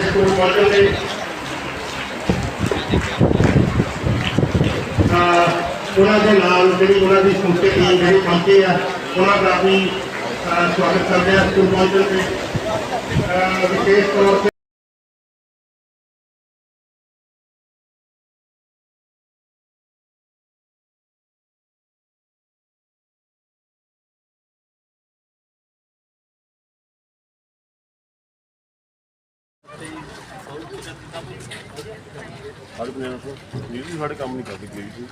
School ਪਹੁੰਚਣ ਦੇ ਅਹ ਉਹਨਾਂ ਦੇ ਨਾਲ ਜਿਹੜੀ ਉਹਨਾਂ ਦੀ ਸਮੁੱਚੀ ਟੀਮ ਜਿਹੜੀ ਪਹੁੰਚੀ ਆ, ਉਹਨਾਂ ਦਾ ਵੀ ਸਵਾਗਤ ਕਰਦੇ ਆ ਸਕੂਲ ਪਹੁੰਚਣ ਤੇ। ਵਿਸ਼ੇਸ਼ ਤੌਰ ਤੇ ਸਾਡੇ ਪੰਜਾਬ ਤੋਂ ਵੀ ਸਾਡੇ ਕੰਮ ਨਹੀਂ ਕਰਦੀ ਕੋਈ ਵੀ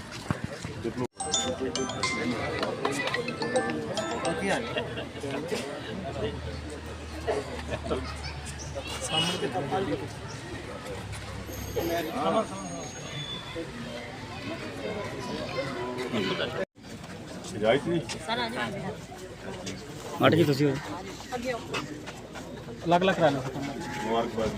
ਇਜਾਜ਼ਤ ਨਹੀਂ ਮਟ ਜੀ। ਤੁਸੀਂ ਅਲੱਗ ਅਲੱਗ ਕਰਾ ਲਓ ਮੁਬਾਰਕਬਾਦ।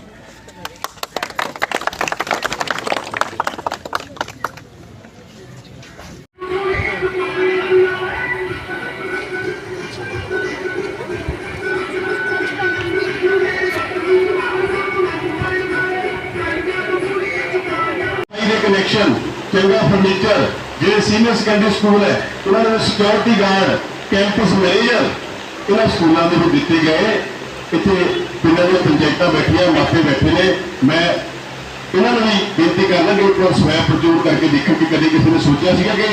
ਦੇ ਕਨੈਕਸ਼ਨ ਚੰਗਾ ਫਰਨੀਚਰ ਜਿਹੜੇ ਸੀਨੀਅਰ ਸੈਕੰਡਰੀ ਸਕੂਲ ਹੈ ਉਹਨਾਂ ਦੇ ਸਿਕਿਉਰਿਟੀ ਗਾਰਡ ਕੈਂਪਸ ਮੈਨੇਜਰ ਇਹਨਾਂ ਸਕੂਲਾਂ ਦੇ ਵਿੱਚ ਦਿੱਤੇ ਗਏ ਇੱਥੇ ਪਿੰਡਾਂ ਦੀਆਂ ਪੰਚਾਇਤਾਂ ਬੈਠੀਆਂ ਮਾਪੇ ਬੈਠੇ ਨੇ ਮੈਂ ਇਹਨਾਂ ਨੂੰ ਵੀ ਬੇਨਤੀ ਕਰਦਾ ਕਿ ਇੱਕ ਵਾਰ ਸਵੈ ਪ੍ਰਚੂਰ ਕਰਕੇ ਦੇਖਣ ਕਿ ਕਦੇ ਕਿਸੇ ਨੇ ਸੋਚਿਆ ਸੀਗਾ ਕਿ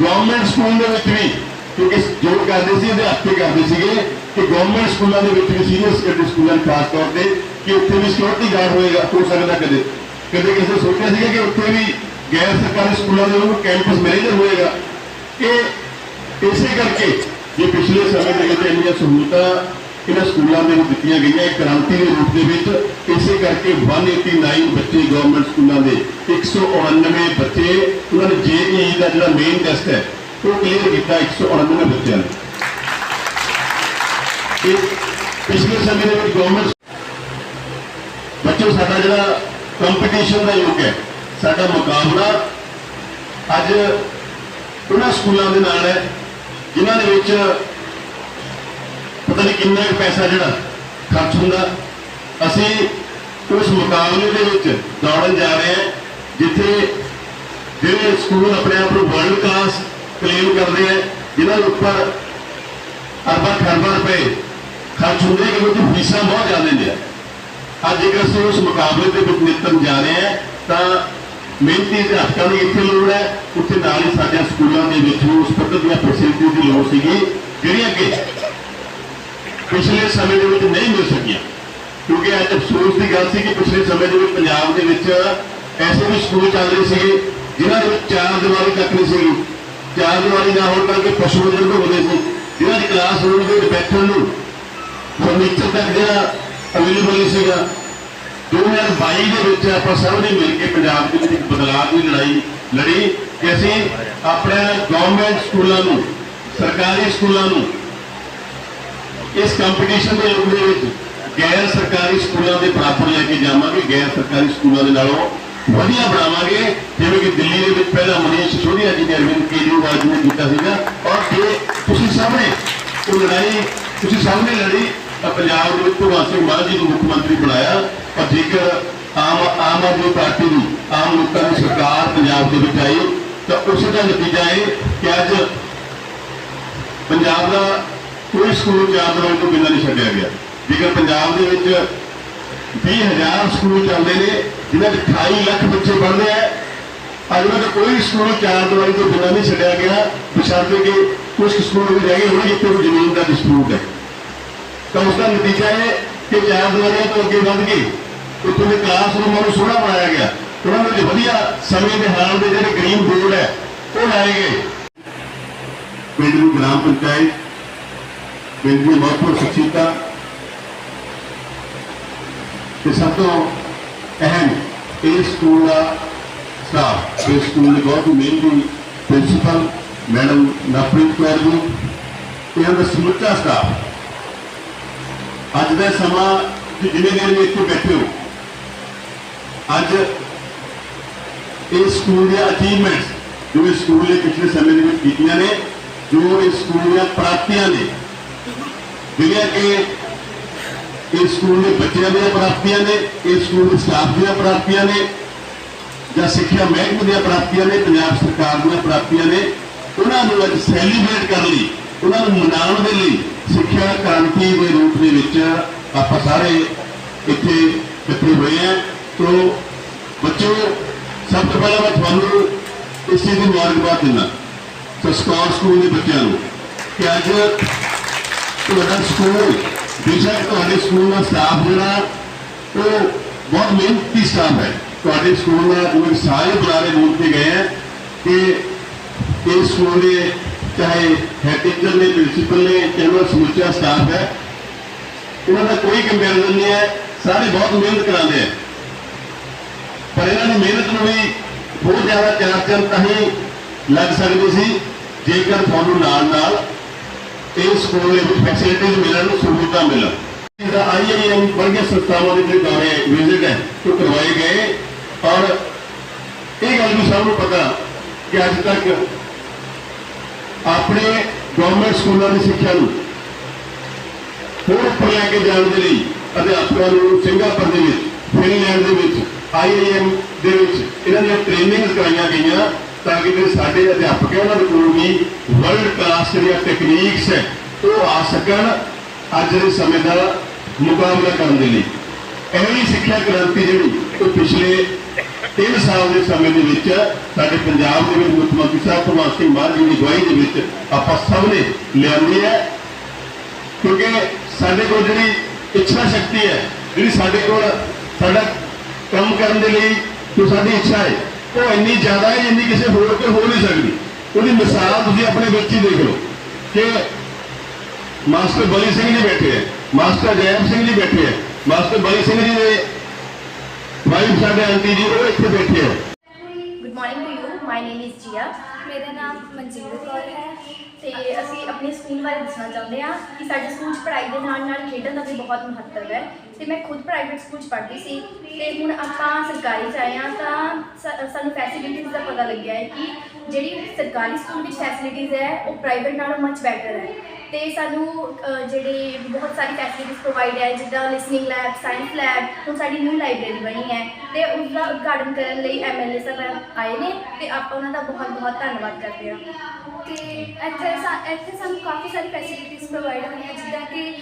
ਗਵਰਨਮੈਂਟ ਸਕੂਲ ਦੇ ਵਿੱਚ ਵੀ ਕਿਉਂਕਿ ਜੋ ਕਰਦੇ ਸੀ ਇਹਦੇ ਹੱਥੇ ਕਰਦੇ ਸੀਗੇ ਕਿ ਗਵਰਨਮੈਂਟ ਸਕੂਲਾਂ ਦੇ ਵਿੱਚ ਵੀ ਸੀਨੀਅਰ ਸੈਕੰਡਰੀ ਸਕੂਲਾਂ 'ਚ ਖਾਸ ਤੌਰ ਤੇ ਕਿ ਉੱਥੇ ਵੀ ਸਿਕਿਉਰਿਟੀ ਗਾਰਡ ਹੋਏਗਾ ਹੋ ਸਕਦਾ ਕਦੇ ਕਦੇ ਕਿਸੇ ਨੇ ਸੋਚਿਆ ਸੀਗਾ ਕਿ ਉੱਥੇ ਵੀ ਗੈਰ ਸਰਕਾਰੀ ਸਕੂਲਾਂ ਦੇ ਵਿੱਚ ਕੈਂਪਸ ਮੈਨੇਜਰ ਹੋਏਗਾ ਇਹ ਇਸੇ ਕਰਕੇ ਜੇ ਪਿਛਲੇ ਸਮੇਂ ਦੇ ਵਿੱਚ ਇੰਨੀਆਂ ਸਹੂਲਤਾਂ ਇਹਨਾਂ ਸਕੂਲਾਂ ਦੇ ਵਿੱਚ ਦਿੱਤੀਆਂ ਗਈਆਂ, ਇੱਕ ਕ੍ਰਾਂਤੀ ਦੇ ਰੂਪ ਦੇ ਵਿੱਚ, ਇਸੇ ਕਰਕੇ 189 ਬੱਚੇ ਗਵਰਨਮੈਂਟ ਸਕੂਲਾਂ ਦੇ 199 ਬੱਚੇ, ਉਹਨਾਂ ਨੇ ਜੇਈ ਦਾ ਜਿਹੜਾ ਮੇਨ ਟੈਸਟ ਹੈ, ਉਹ ਕਲੀਅਰ ਕੀਤਾ 199 ਬੱਚਿਆਂ ਨੇ। ਪਿਛਲੇ ਸਮੇਂ ਦੇ ਵਿੱਚ ਗਵਰਨਮੈਂਟ ਬੱਚੋ, ਸਾਡਾ ਜਿਹੜਾ ਕੰਪੀਟੀਸ਼ਨ ਦਾ ਯੁੱਗ ਹੈ ਸਾਡਾ ਮੁਕਾਬਲਾ ਅੱਜ ਉਹਨਾਂ ਸਕੂਲਾਂ ਦੇ ਨਾਲ ਹੈ, ਜਿਨ੍ਹਾਂ ਦੇ ਵਿੱਚ ਪਤਾ ਨਹੀਂ ਕਿੰਨਾ ਕੁ ਪੈਸਾ ਜਿਹੜਾ ਖਰਚ ਹੁੰਦਾ। ਅਸੀਂ ਉਸ ਮੁਕਾਬਲੇ ਦੇ ਵਿੱਚ ਦੌੜਨ ਜਾ ਰਹੇ ਹਾਂ, ਜਿੱਥੇ ਜਿਹੜੇ ਸਕੂਲ ਆਪਣੇ ਆਪ ਨੂੰ ਵਰਲਡ ਕਲਾਸ ਕਲੇਮ ਕਰਦੇ ਆ, ਜਿਨ੍ਹਾਂ ਦੇ ਉੱਪਰ ਅਰਬਾਂ ਖਰਬਾਂ ਰੁਪਏ ਖਰਚ ਹੁੰਦੇ ਕਿਉਂਕਿ ਉਹਦੀ ਫੀਸਾਂ ਬਹੁਤ ਜ਼ਿਆਦਾ ਨੇ ਅੱਜ ਜੇਕਰ ਅਸੀਂ ਉਸ ਮੁਕਾਬਲੇ ਦੇ ਵਿੱਚ ਨਿੱਤਨ ਜਾ ਰਹੇ ਹਾਂ, ਤਾਂ ਮਿਹਨਤੀ ਅਧਿਆਪਕਾਂ ਦੀ ਇੱਥੇ ਲੋੜ ਹੈ। ਉੱਥੇ ਨਾਲ ਹੀ ਸਾਡੇ ਸਕੂਲਾਂ ਦੇ ਵਿੱਚ ਵੀ ਉਸ ਪੱਧਰ ਦੀਆਂ ਫੈਸਿਲਿਟੀ ਦੀ ਲੋੜ ਸੀਗੀ। ਜਿਹੜੀਆਂ ਕਿ ਪਿਛਲੇ ਸਮੇਂ ਦੇ ਵਿੱਚ ਨਹੀਂ ਮਿਲ ਸਕੀਆਂ। ਕਿਉਂਕਿ ਅੱਜ ਅਫਸੋਸ ਦੀ ਗੱਲ ਸੀ ਕਿ ਪਿਛਲੇ ਸਮੇਂ ਦੇ ਵਿੱਚ ਪੰਜਾਬ ਦੇ ਵਿੱਚ ਐਸੇ ਵੀ ਸਕੂਲ ਚੱਲ ਰਹੇ ਸੀਗੇ, ਜਿਨ੍ਹਾਂ ਦੇ ਵਿੱਚ ਚਾਰ ਦੀਵਾਰੀ ਤੱਕ ਨਹੀਂ ਸੀਗੀ। ਚਾਰ ਦੀਵਾਰੀ ਨਾ ਹੋਣ ਕਰਕੇ ਪਸ਼ੂ ਮੰਦਰ ਹੁੰਦੇ ਸੀ। ਜਿਨ੍ਹਾਂ ਦੀ ਕਲਾਸ ਰੂਮ ਦੇ ਵਿੱਚ ਬੈਠਣ ਨੂੰ ਫਰਨੀਚਰ ਤੱਕ ਜਿਹੜਾ ਅਵੇਲੇਬਲ ਨਹੀਂ ਸੀਗਾ 2022 ਦੇ ਵਿੱਚ ਆਪਾਂ ਸਭ ਨੇ ਮਿਲ ਕੇ ਪੰਜਾਬ ਦੇ ਵਿੱਚ ਇੱਕ ਬਦਲਾਅ ਦੀ ਲੜਾਈ ਲੜੀ ਕਿ ਅਸੀਂ ਆਪਣੇ ਗਵਰਨਮੈਂਟ ਸਕੂਲਾਂ ਨੂੰ, ਸਰਕਾਰੀ ਸਕੂਲਾਂ ਨੂੰ, ਇਸ ਕੰਪੀਟੀਸ਼ਨ ਦੇ ਰੂਪ ਦੇ ਵਿੱਚ ਗੈਰ ਸਰਕਾਰੀ ਸਕੂਲਾਂ ਦੇ ਬਰਾਬਰ ਲੈ ਕੇ ਜਾਵਾਂਗੇ, ਗੈਰ ਸਰਕਾਰੀ ਸਕੂਲਾਂ ਦੇ ਨਾਲੋਂ ਵਧੀਆ ਬਣਾਵਾਂਗੇ। ਜਿਵੇਂ ਕਿ ਦਿੱਲੀ ਦੇ ਵਿੱਚ ਪਹਿਲਾਂ ਮਨੀਸ਼ ਸਿਸੋਦੀਆ ਜੀ ਨੇ ਅਰਵਿੰਦ ਕੇਜਰੀਵਾਲ ਜੀ ਨੇ ਕੀਤਾ ਸੀਗਾ। ਔਰ ਜੇ ਤੁਸੀਂ ਸਾਹਮਣੇ ਉਹ ਲੜਾਈ, ਤੁਸੀਂ ਸਾਹਮਣੇ ਲੜੀ ਤਾਂ ਪੰਜਾਬ ਦੇ ਵਿੱਚ ਭਗਵੰਤ ਸਿੰਘ ਮਾਨ ਜੀ ਨੂੰ ਮੁੱਖ ਮੰਤਰੀ ਬਣਾਇਆ। ਔਰ ਜੇਕਰ ਆਮ ਆਮ ਆਦਮੀ ਪਾਰਟੀ ਦੀ, ਆਮ ਲੋਕਾਂ ਦੀ ਸਰਕਾਰ ਪੰਜਾਬ ਦੇ ਵਿੱਚ ਆਈ, ਤਾਂ ਉਸ ਦਾ ਨਤੀਜਾ ਇਹ ਕਿ ਅੱਜ ਪੰਜਾਬ ਦਾ ਕੋਈ ਸਕੂਲ ਚਾਰ ਦਿਨਾਂ ਤੋਂ ਬਿਨਾਂ ਨਹੀਂ ਛੱਡਿਆ ਗਿਆ। ਜੇਕਰ ਪੰਜਾਬ ਦੇ ਵਿੱਚ 20000 ਸਕੂਲ ਚੱਲਦੇ ਨੇ, ਜਿਨ੍ਹਾਂ 'ਚ 28 ਲੱਖ ਬੱਚੇ ਪੜ੍ਹਦੇ ਆ, ਅੱਜ ਉਹਨਾਂ ਦਾ ਕੋਈ ਸਕੂਲ ਚਾਰ ਦੀਵਾਰੀ ਤੋਂ ਬਿਨਾਂ ਨਹੀਂ ਛੱਡਿਆ ਗਿਆ। ਬਸ਼ਰਤੇ ਕਿ ਕੁਝ ਸਕੂਲ ਵੀ ਰਹਿ ਗਏ ਹੋਣਗੇ ਜਿੱਥੇ ਕੋਈ ਜ਼ਮੀਨ ਦਾ ਡਿਸਪਿਊਟ ਹੈ। ਤਾਂ ਉਸ ਦਾ ਨਤੀਜਾ ਇਹ ਕਿ ਚਾਰ ਦੀਵਾਰੀਆਂ ਤੋਂ ਅੱਗੇ ਵੱਧ ਕੇ ਉੱਥੋਂ ਦੇ ਕਲਾਸਰੂਮਾਂ ਨੂੰ ਸੋਹਣਾ ਬਣਾਇਆ ਗਿਆ। ਉਹਨਾਂ ਦੇ ਵਧੀਆ ਸਮੇਂ ਦੇ ਹਾਲ ਦੇ ਜਿਹੜੇ ਗ੍ਰੀਨ ਬੋਰਡ ਹੈ, ਉਹ ਲਾਏ ਗਏ। ਪਿੰਡ ਨੂੰ ਗ੍ਰਾਮ ਪੰਚਾਇਤ, ਪਿੰਡ ਦੀ ਮਹੱਤਵਪੂਰਨ ਸ਼ਖਸੀਅਤਾਂ। ਤੇ ਸਭ ਤੋਂ ਅਹਿਮ ਇਹ ਸਕੂਲ ਦਾ ਸਟਾਫ ਇਸ ਸਕੂਲ ਦੇ ਬਹੁਤ ਮਿਹਨਤੀ ਪ੍ਰਿੰਸੀਪਲ ਮੈਡਮ ਨਵਪ੍ਰੀਤ ਕੌਰ ਜੀ ਇਹਨਾਂ ਦਾ ਸਮੁੱਚਾ ਸਟਾਫ ਅੱਜ ਦਾ ਸਮਾਂ ਕਿ ਜਿੰਨੇ ਦਿਨ ਵੀ ਇੱਥੇ ਬੈਠੇ ਹੋ ਅੱਜ ਇਸ ਸਕੂਲ ਦੀਆਂ ਅਚੀਵਮੈਂਟਸ ਜੋ ਇਸ ਸਕੂਲ ਨੇ ਪਿਛਲੇ ਸਮੇਂ ਦੇ ਵਿੱਚ ਕੀਤੀਆਂ ਨੇ, ਜੋ ਇਸ ਸਕੂਲ ਦੀਆਂ ਪ੍ਰਾਪਤੀਆਂ ਨੇ। ਜਿਹੜੀਆਂ ਕਿ ਇਸ ਸਕੂਲ ਦੇ ਬੱਚਿਆਂ ਦੀਆਂ ਪ੍ਰਾਪਤੀਆਂ ਨੇ, ਇਸ ਸਕੂਲ ਦੇ ਸਟਾਫ ਦੀਆਂ ਪ੍ਰਾਪਤੀਆਂ ਨੇ, ਜਾਂ ਸਿੱਖਿਆ ਮਹਿਕਮੇ ਦੀਆਂ ਪ੍ਰਾਪਤੀਆਂ ਨੇ, ਪੰਜਾਬ ਸਰਕਾਰ ਦੀਆਂ ਪ੍ਰਾਪਤੀਆਂ ਨੇ, ਉਹਨਾਂ ਨੂੰ ਅੱਜ ਸੈਲੀਬ੍ਰੇਟ ਕਰਨ ਲਈ, ਉਹਨਾਂ ਨੂੰ ਮਨਾਉਣ ਦੇ ਲਈ ਸਿੱਖਿਆ ਕ੍ਰਾਂਤੀ ਦੇ ਰੂਪ ਦੇ ਵਿੱਚ ਆਪਾਂ ਸਾਰੇ ਇੱਥੇ ਇਕੱਠੇ ਹੋਏ ਹਾਂ। ਤੋਂ ਬੱਚੋ ਸਭ ਤੋਂ ਪਹਿਲਾਂ ਮੈਂ ਤੁਹਾਨੂੰ ਇਸ ਚੀਜ਼ ਦੀ ਮੁਬਾਰਕਬਾਦ ਦਿੰਦਾ। ਸਸਕੌਰ ਸਕੂਲ ਦੇ ਬੱਚਿਆਂ ਨੂੰ ਕਿ ਅੱਜ ਤੁਹਾਡਾ ਸਕੂਲ, ਬੇਸ਼ੱਕ ਤੁਹਾਡੇ ਸਕੂਲ ਦਾ ਸਟਾਫ ਜਿਹੜਾ, ਉਹ ਬਹੁਤ ਮਿਹਨਤੀ ਸਟਾਫ ਹੈ। ਤੁਹਾਡੇ ਸਕੂਲ ਦਾ ਜਿਵੇਂ ਸਾਰੇ ਬੁਲਾਰੇ ਬੋਲ ਕੇ ਗਏ ਹੈ ਕਿ ਇਸ ਸਕੂਲ ਦੇ ਚਾਹੇ ਹੈਡ ਟੀਚਰ ਨੇ ਪ੍ਰਿੰਸੀਪਲ ਨੇ, ਚਾਹੇ ਉਹਦਾ ਸਮੁੱਚਾ ਸਟਾਫ ਹੈ ਉਹਨਾਂ ਦਾ ਕੋਈ ਕੰਪੈਰੀਜ਼ਨ ਨਹੀਂ ਹੈ। ਸਾਰੇ ਬਹੁਤ ਮਿਹਨਤ ਕਰਾਉਂਦੇ ਆ। ਪਰ ਇਹਨਾਂ ਦੀ ਮਿਹਨਤ ਨੂੰ ਵੀ ਬਹੁਤ ਜ਼ਿਆਦਾ ਚਾਰ ਚੰਦ ਤਾਂ ਹੀ ਲੱਗ ਸਕਦੀ ਸੀ, ਜੇਕਰ ਤੁਹਾਨੂੰ ਨਾਲ ਨਾਲ ਇਸ ਸਕੂਲ ਦੇ ਵਿੱਚ ਫੈਸਿਲਿਟੀਜ਼ ਮਿਲਣ, ਸਹੂਲਤਾਂ ਮਿਲਣ। ਇਹਦਾ ਆਈਆਈਐਮ ਵਰਗੀਆਂ ਸੰਸਥਾਵਾਂ ਦੇ ਜਿਹੜੇ ਦੌਰੇ ਵਿਜ਼ਿਟ ਹੈ, ਉਹ ਕਰਵਾਏ ਗਏ। ਔਰ ਇਹ ਗੱਲ ਵੀ ਸਭ ਨੂੰ ਪਤਾ ਕਿ ਅੱਜ ਤੱਕ ਆਪਣੇ ਗਵਰਨਮੈਂਟ ਸਕੂਲਾਂ ਦੀ ਸਿੱਖਿਆ ਨੂੰ ਹੋਰ ਉੱਪਰ ਲੈ ਕੇ ਜਾਣ ਦੇ ਲਈ ਅਧਿਆਪਕਾਂ ਨੂੰ ਸਿੰਗਾਪੁਰ ਦੇ ਵਿੱਚ, ਫਿਨਲੈਂਡ ਦੇ ਵਿੱਚ ਆਈਆਈਐਮ ਦੇ ਵਿੱਚ ਇਹਨਾਂ ਦੀਆਂ ਟ੍ਰੇਨਿੰਗਸ ਕਰਾਈਆਂ ਗਈਆਂ ਤਾਂ ਕਿ ਜਿਹੜੇ ਸਾਡੇ ਅਧਿਆਪਕ ਹੈ, ਉਹਨਾਂ ਦੇ ਕੋਲ ਵੀ ਵਰਲਡ ਕਲਾਸ ਦੀਆਂ ਟੈਕਨੀਕਸ ਹੈ, ਉਹ ਆ ਸਕਣ ਅੱਜ ਦੇ ਸਮੇਂ ਦਾ ਮੁਕਾਬਲਾ ਕਰਨ ਦੇ ਲਈ। ਐਵੇਂ ਸਿੱਖਿਆ ਕ੍ਰਾਂਤੀ ਜਿਹੜੀ ਉਹ ਪਿਛਲੇ 3 ਸਾਲ ਦੇ ਸਮੇਂ ਦੇ ਵਿੱਚ ਸਾਡੇ ਪੰਜਾਬ ਦੇ ਵਿੱਚ ਮੁੱਖ ਮੰਤਰੀ ਸਾਹਿਬ ਭਗਵੰਤ ਸਿੰਘ ਮਾਨ ਜੀ ਦੀ ਅਗਵਾਈ ਦੇ ਵਿੱਚ ਆਪਾਂ ਸਭ ਨੇ ਲਿਆਂਦੀ ਹੈ। ਕਿਉਂਕਿ ਸਾਡੇ ਕੋਲ ਜਿਹੜੀ ਇੱਛਾ ਸ਼ਕਤੀ ਹੈ, ਜਿਹੜੀ ਸਾਡੇ ਕੋਲ ਸਾਡਾ ਕੰਮ ਕਰਨ ਦੇ ਲਈ ਜੋ ਸਾਡੀ ਇੱਛਾ ਹੈ ਉਹ ਇੰਨੀ ਜ਼ਿਆਦਾ ਹੈ ਜਿੰਨੀ ਕਿਸੇ ਹੋਰ ਕੋਲ ਹੋ ਨਹੀਂ ਸਕਦੀ। ਉਹਦੀ ਮਿਸਾਲ ਤੁਸੀਂ ਆਪਣੇ ਵਿੱਚ ਹੀ ਦੇਖ ਲਓ ਕਿ ਮਾਸਟਰ ਬਲੀ ਸਿੰਘ ਜੀ ਬੈਠੇ ਹੈ ਮਾਸਟਰ ਜੈਮ ਸਿੰਘ ਜੀ ਬੈਠੇ ਹੈ ਮਾਸਟਰ ਬਲੀ ਸਿੰਘ ਜੀ ਦੇ ਵਾਈਫ ਸਾਡੇ ਆਂਟੀ ਜੀ ਉਹ ਇੱਥੇ ਬੈਠੇ ਹੈ। Good morning to you my name is Jiya ਮੇਰਾ ਨਾਮ ਮਨਜਿੰਦਰ ਕੌਰ ਹੈ ਤੇ ਅਸੀਂ ਆਪਣੇ ਸਕੂਲ ਬਾਰੇ ਦੱਸਣਾ ਚਾਹੁੰਦੇ ਹਾਂ ਕਿ ਸਾਡੇ ਸਕੂਲ 'ਚ ਪੜ੍ਹਾਈ ਦੇ ਨਾਲ ਨਾਲ ਖੇਡਣ ਦਾ ਵੀ ਬਹੁਤ ਮਹੱਤਵ ਹੈ। ਤੇ ਮੈਂ ਖੁਦ ਪ੍ਰਾਈਵੇਟ ਸਕੂਲ 'ਚ ਪੜ੍ਹਦੀ ਸੀ ਤੇ ਹੁਣ ਆਪਾਂ ਸਰਕਾਰੀ 'ਚ ਆਏ ਹਾਂ ਤਾਂ ਸਾਨੂੰ ਫੈਸਿਲਿਟੀਜ਼ ਦਾ ਪਤਾ ਲੱਗਿਆ ਹੈ ਕਿ ਜਿਹੜੀ ਸਰਕਾਰੀ ਸਕੂਲ ਵਿੱਚ ਫੈਸਿਲਿਟੀਜ਼ ਹੈ, ਉਹ ਪ੍ਰਾਈਵੇਟ ਨਾਲੋਂ ਮੱਚ ਬੈਟਰ ਹੈ। ਤੇ ਸਾਨੂੰ ਅਹ, ਜਿਹੜੇ ਬਹੁਤ ਸਾਰੀ ਫੈਸਿਲਿਟੀਜ਼ ਪ੍ਰੋਵਾਈਡ ਹੈ ਜਿੱਦਾਂ ਲਿਸਨਿੰਗ ਲੈਬ ਸਾਇੰਸ ਲੈਬ ਹੁਣ ਸਾਡੀ ਨਿਊ ਲਾਇਬ੍ਰੇਰੀ ਬਣੀ ਹੈ ਤੇ ਉਸ ਦਾ ਉਦਘਾਟਨ ਕਰਨ ਲਈ ਐਮਐਲਏ ਸਾਹਿਬ ਆਏ ਨੇ ਤੇ ਆਪਾਂ ਉਹਨਾਂ ਦਾ ਬਹੁਤ ਬਹੁਤ ਧੰਨਵਾਦ ਕਰਦੇ ਹਾਂ। ਤੇ ਇੱਥੇ ਸਾ- ਇੱਥੇ ਸਾਨੂੰ ਕਾਫੀ ਸਾਰੀ ਫੈਸਿਲਿਟੀਜ਼ ਪ੍ਰੋਵਾਈਡ ਹੋਈਆਂ ਜਿੱਦਾਂ ਕਿ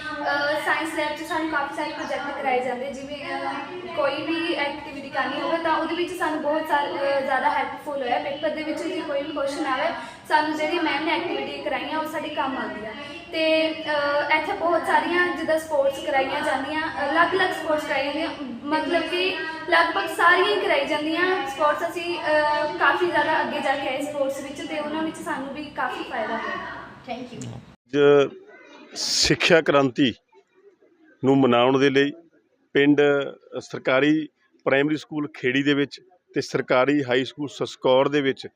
ਸਾਇੰਸ ਲੈਬ 'ਚ ਸਾਨੂੰ ਕਾਫੀ ਸਾਰੇ ਪ੍ਰੋਜੈਕਟ ਕਰਾਏ ਜਾਂਦੇ ਜਿਵੇਂ ਅਹ, ਕੋਈ ਵੀ ਐਕਟੀਵਿਟੀ ਕਰਨੀ ਹੋਵੇ ਤਾਂ ਉਹਦੇ ਵਿੱਚ ਸਾਨੂੰ ਬਹੁਤ ਸਾਰ- ਅਹ, ਜ਼ਿਆਦਾ ਹੈਲਪਫੁਲ ਹੋਇਆ। ਪੇਪਰ ਦੇ ਵਿੱਚ ਜੇ ਕੋਈ ਵੀ ਕੁਐਸਚਨ ਆਵੇ ਸਾਨੂੰ ਜਿਹੜੀ ਮੈਮ ਨੇ ਐਕਟੀਵਿਟੀ ਕਰਾਈਆਂ ਉਹ ਸਾਡੇ ਕੰਮ ਆਉਂਦੀ ਆਉਂਦੀਆਂ। ਤੇ ਇੱਥੇ ਬਹੁਤ ਸਾਰੀਆਂ ਜਿੱਦਾਂ ਸਪੋਰਟਸ ਕਰਾਈਆਂ ਜਾਂਦੀਆਂ ਅਲੱਗ-ਅਲੱਗ ਸਪੋਰਟਸ ਕਰਾਈਆਂ ਜਾਂਦੀਆਂ ਮਤਲਬ ਕਿ ਲਗਭਗ ਸਾਰੀਆਂ ਹੀ ਕਰਾਈ ਜਾਂਦੀਆਂ ਸਪੋਰਟਸ ਅਸੀਂ ਕਾਫੀ ਜ਼ਿਆਦਾ ਅੱਗੇ ਜਾ ਕੇ ਆਏ ਸਪੋਰਟਸ ਵਿੱਚ ਤੇ ਉਹਨਾਂ ਵਿੱਚ ਸਾਨੂੰ ਵੀ ਕਾਫੀ ਫਾਇਦਾ ਹੋਇਆ। ਥੈਂਕ ਯੂ ਸਿੱਖਿਆ ਕ੍ਰਾਂਤੀ ਨੂੰ ਮਨਾਉਣ ਦੇ ਲਈ ਪਿੰਡ ਸਰਕਾਰੀ ਪ੍ਰਾਇਮਰੀ ਸਕੂਲ ਖੇੜੀ ਦੇ ਵਿੱਚ ਤੇ ਸਰਕਾਰੀ ਹਾਈ ਸਕੂਲ ਸਸਕੌਰ ਦੇ ਵਿੱਚ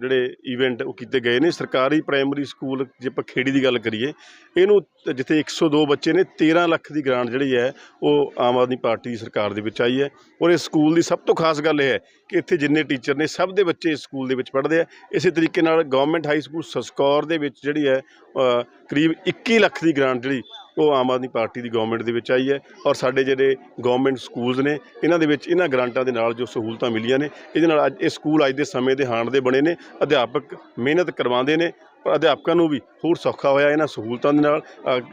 ਜਿਹੜੇ ਇਵੈਂਟ ਉਹ ਕੀਤੇ ਗਏ ਨੇ, ਸਰਕਾਰੀ ਪ੍ਰਾਇਮਰੀ ਸਕੂਲ ਜੇ ਆਪਾਂ ਖੇੜੀ ਦੀ ਗੱਲ ਕਰੀਏ, ਇਹਨੂੰ ਤ- ਜਿੱਥੇ 102 ਬੱਚੇ ਨੇ 13 ਲੱਖ ਦੀ ਗ੍ਰਾਂਟ ਜਿਹੜੀ ਹੈ, ਉਹ ਆਮ ਆਦਮੀ ਪਾਰਟੀ ਦੀ ਸਰਕਾਰ ਦੇ ਵਿੱਚ ਆਈ ਹੈ। ਔਰ ਇਸ ਸਕੂਲ ਦੀ ਸਭ ਤੋਂ ਖਾਸ ਗੱਲ ਇਹ ਹੈ ਕਿ ਇੱਥੇ ਜਿੰਨੇ ਟੀਚਰ ਨੇ, ਸਭ ਦੇ ਬੱਚੇ ਇਸ ਸਕੂਲ ਦੇ ਵਿੱਚ ਪੜ੍ਹਦੇ ਆ। ਇਸੇ ਤਰੀਕੇ ਨਾਲ ਗਵਰਨਮੈਂਟ ਹਾਈ ਸਕੂਲ ਸਸਕੌਰ ਦੇ ਵਿੱਚ ਜਿਹੜੀ ਹੈ ਕਰੀਬ 21 ਲੱਖ ਦੀ ਗ੍ਰਾਂਟ ਜਿਹੜੀ ਉਹ ਆਮ ਆਦਮੀ ਪਾਰਟੀ ਦੀ ਗਵਰਨਮੈਂਟ ਦੇ ਵਿੱਚ ਆਈ ਹੈ ਔਰ ਸਾਡੇ ਜਿਹੜੇ ਗਵਰਨਮੈਂਟ ਸਕੂਲਸ ਨੇ, ਇਹਨਾਂ ਦੇ ਵਿੱਚ ਇਹਨਾਂ ਗ੍ਰਾਂਟਾਂ ਦੇ ਨਾਲ ਜੋ ਸਹੂਲਤਾਂ ਮਿਲੀਆਂ ਨੇ, ਇਹਦੇ ਨਾਲ ਅੱਜ ਇਹ ਸਕੂਲ ਅੱਜ ਦੇ ਸਮੇਂ ਦੇ ਹਾਣ ਦੇ ਬਣੇ ਨੇ, ਅਧਿਆਪਕ ਮਿਹਨਤ ਕਰਵਾਉਂਦੇ ਨੇ, ਪਰ ਅਧਿਆਪਕਾਂ ਨੂੰ ਵੀ ਹੋਰ ਸੌਖਾ ਹੋਇਆ ਇਹਨਾਂ ਸਹੂਲਤਾਂ ਦੇ ਨਾਲ।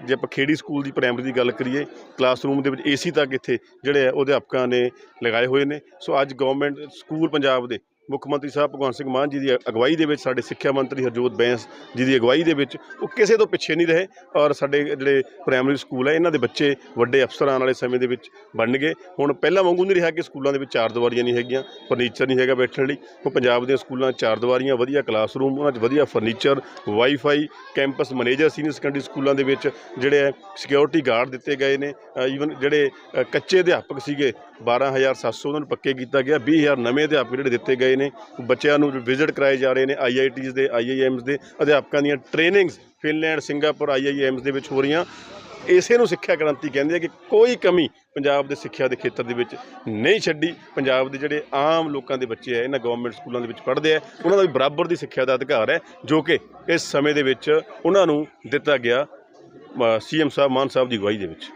ਜੇ ਆਪਾਂ ਖੇੜੀ ਸਕੂਲ ਦੀ ਪ੍ਰਾਇਮਰੀ ਦੀ ਗੱਲ ਕਰੀਏ ਕਲਾਸਰੂਮ ਦੇ ਵਿੱਚ ਏਸੀ ਤੱਕ ਇੱਥੇ ਜਿਹੜੇ ਆ ਉਹ ਅਧਿਆਪਕਾਂ ਨੇ ਲਗਾਏ ਹੋਏ ਨੇ। ਸੋ ਅੱਜ ਗਵਰਨਮੈਂਟ ਸਕੂਲ ਪੰਜਾਬ ਦੇ ਮੁੱਖ ਮੰਤਰੀ ਸਾਹਿਬ ਭਗਵੰਤ ਸਿੰਘ ਮਾਨ ਜੀ ਦੀ ਅਗਵਾਈ ਦੇ ਵਿੱਚ ਸਾਡੇ ਸਿੱਖਿਆ ਮੰਤਰੀ ਹਰਜੋਤ ਬੈਂਸ ਜੀ ਦੀ ਅਗਵਾਈ ਦੇ ਵਿੱਚ ਉਹ ਕਿਸੇ ਤੋਂ ਪਿੱਛੇ ਨਹੀਂ ਰਹੇ ਔਰ ਸਾਡੇ ਜਿਹੜੇ ਪ੍ਰਾਇਮਰੀ ਸਕੂਲ ਹੈ ਇਹਨਾਂ ਦੇ ਬੱਚੇ ਵੱਡੇ ਅਫਸਰ ਆਉਣ ਵਾਲੇ ਸਮੇਂ ਦੇ ਵਿੱਚ ਬਣਨਗੇ ਹੁਣ ਪਹਿਲਾਂ ਵਾਂਗੂ ਨਹੀਂ ਰਿਹਾ ਕਿ ਸਕੂਲਾਂ ਦੇ ਵਿੱਚ ਚਾਰ ਦੀਵਾਰੀਆਂ ਨਹੀਂ ਹੈਗੀਆਂ, ਫਰਨੀਚਰ ਨਹੀਂ ਹੈਗਾ ਬੈਠਣ ਲਈ। ਉਹ ਪੰਜਾਬ ਦੇ ਸਕੂਲਾਂ ਚਾਰ ਦੀਵਾਰੀਆਂ, ਵਧੀਆ ਕਲਾਸਰੂਮ, ਉਹਨਾਂ 'ਚ ਵਧੀਆ furniture wifi campus manager senior secondary ਸਕੂਲਾਂ ਦੇ ਵਿੱਚ ਜਿਹੜੇ ਹੈ ਸਿਕਿਉਰਿਟੀ ਗਾਰਡ ਦਿੱਤੇ ਗਏ ਨੇ। ਈਵਨ ਜਿਹੜੇ ਕੱਚੇ ਅਧਿਆਪਕ ਸੀਗੇ 12700 ਉਹਨਾਂ ਨੂੰ ਪੱਕੇ ਕੀਤਾ ਗਿਆ 20000 ਨਵੇਂ ਅਧਿਆਪਕ ਜਿਹੜੇ ਦਿੱਤੇ ਗਏ ਨੇ, ਬੱਚਿਆਂ ਨੂੰ ਵਿਜ਼ਿਟ ਕਰਾਏ ਜਾ ਰਹੇ ਨੇ ਆਈਆਈਟੀਜ਼ ਦੇ ਆਈਆਈਐਮਸ ਦੇ, ਅਧਿਆਪਕਾਂ ਦੀਆਂ ਟ੍ਰੇਨਿੰਗਸ ਫਿਨਲੈਂਡ ਸਿੰਗਾਪੁਰ ਆਈਆਈਐਮਸ ਦੇ ਵਿੱਚ ਹੋ ਰਹੀਆਂ। ਇਸੇ ਨੂੰ ਸਿੱਖਿਆ ਕ੍ਰਾਂਤੀ ਕਹਿੰਦੇ ਆ ਕਿ ਕੋਈ ਕਮੀ ਪੰਜਾਬ ਦੇ ਸਿੱਖਿਆ ਦੇ ਖੇਤਰ ਦੇ ਵਿੱਚ ਨਹੀਂ ਛੱਡੀ। ਪੰਜਾਬ ਦੇ ਜਿਹੜੇ ਆਮ ਲੋਕਾਂ ਦੇ ਬੱਚੇ ਆ, ਇਹਨਾਂ ਗਵਰਨਮੈਂਟ ਸਕੂਲਾਂ ਦੇ ਵਿੱਚ ਪੜ੍ਹਦੇ ਆ, ਉਹਨਾਂ ਦਾ ਵੀ ਬਰਾਬਰ ਦੀ ਸਿੱਖਿਆ ਦਾ ਅਧਿਕਾਰ ਹੈ, ਜੋ ਕਿ ਇਸ ਸਮੇਂ ਦੇ ਵਿੱਚ ਉਹਨਾਂ ਨੂੰ ਦਿੱਤਾ ਗਿਆ ਸੀਐਮ ਸਾਹਿਬ, ਮਾਨ ਸਾਹਿਬ ਦੀ ਅਗਵਾਈ ਦੇ ਵਿੱਚ।